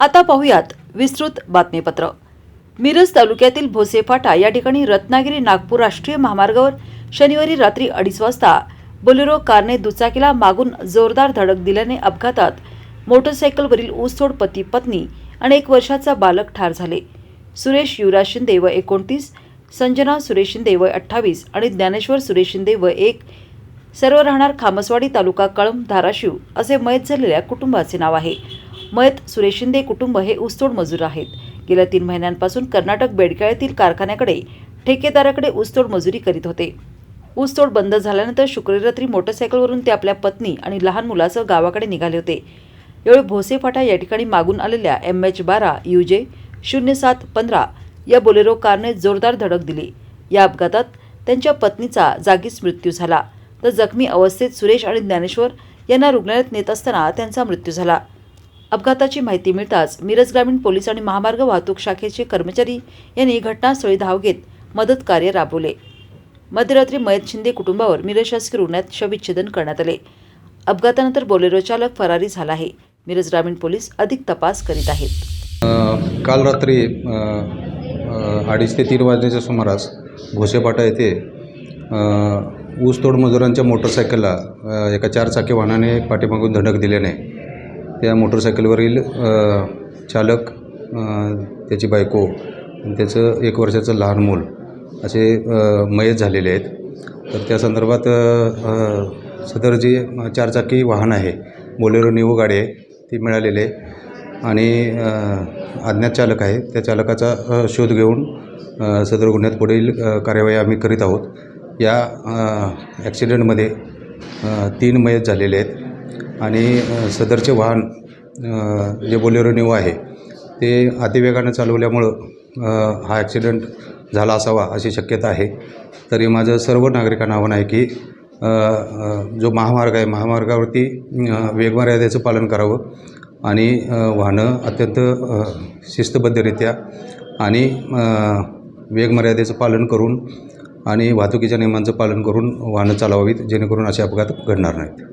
आता पाहुयात विस्तृत बातमीपत्र. मिरज तालुक्यातील भोसेफाटा या ठिकाणी रत्नागिरी नागपूर राष्ट्रीय महामार्गावर शनिवारी रात्री अडीच वाजता बोलेरो कारने दुचाकीला मागून जोरदार धडक दिल्याने अपघातात मोटरसायकलवरील ऊसतोड पती पत्नी आणि एक वर्षाचा बालक ठार झाले. सुरेश युवराज शिंदे व एकोणतीस संजना सुरेश शिंदे व अठ्ठावीस आणि ज्ञानेश्वर सुरेश शिंदे व एक. सर्व राहणार खामसवाडी तालुका कळंब धाराशिव असे मयत झालेल्या कुटुंबाचे नाव आहे. मयत सुरेश शिंदे कुटुंब हे ऊसतोड मजूर आहेत. गेल्या तीन महिन्यांपासून कर्नाटक बेडकाळ्यातील कारखान्याकडे ठेकेदाराकडे ऊसतोड मजुरी करीत होते. ऊसतोड बंद झाल्यानंतर शुक्रवारी रात्री मोटरसायकलवरून ते आपल्या पत्नी आणि लहान मुलासह गावाकडे निघाले होते. यावेळी भोसेफाटा या ठिकाणी मागून आलेल्या एम एच बारा युजे शून्य सात पंधरा या बोलेरो कारने जोरदार धडक दिली. या अपघातात त्यांच्या पत्नीचा जागीच मृत्यू झाला. तर जखमी अवस्थेत सुरेश आणि ज्ञानेश्वर यांना रुग्णालयात नेत असताना त्यांचा मृत्यू झाला. अपघाताची माहिती मिळताच मिरज ग्रामीण पोलीस आणि महामार्ग वाहतूक शाखेचे कर्मचारी यांनी घटनास्थळी धाव घेत मदत कार्य राबवले. मध्यरात्री मयत शिंदे कुटुंबावर मिरज शासकीय रुग्णालयात शवविच्छेदन करण्यात आले. अपघातानंतर बोलेरो चालक फरारी झाला आहे. मिरज ग्रामीण पोलीस अधिक तपास करीत आहेत. काल रात्री अडीच ते तीन वाजण्याच्या सुमारास घोसेपाटा येथे ऊसतोड मजुरांच्या मोटरसायकलला एका चारचाकी वाहनाने पाठीमागून धडक दिल्याने त्या मोटरसायकलवरील चालक त्याची बायको आणि त्याचं एक वर्षाचं लहान मूल असे मयत झालेले आहेत. तर त्या संदर्भात सदर जी चारचाकी वाहन आहे. बोलेरो निवो गाडी आहे. ती मिळालेली आहे. आणि अज्ञात चालक आहे. त्या चालकाचा शोध घेऊन सदर गुन्ह्यात पुढील कार्यवाही आम्ही करीत आहोत. या ॲक्सिडेंटमध्ये तीन मयत झालेले आहेत. आणि सदरचे वाहन जे बोलेरो न्यू आहे ते अतिवेगानं चालवल्यामुळं हा ॲक्सिडेंट झाला असावा अशी शक्यता आहे. तरी माझं सर्व नागरिकांना आव्हान आहे की जो महामार्ग आहे महामार्गावरती वेगमर्यादेचं पालन करावं आणि वाहनं अत्यंत शिस्तबद्धरित्या आणि वेगमर्यादेचं पालन करून आणि वाहतुकीच्या नियमांचं पालन करून वाहनं चालवावीत जेणेकरून असे अपघात घडणार नाहीत.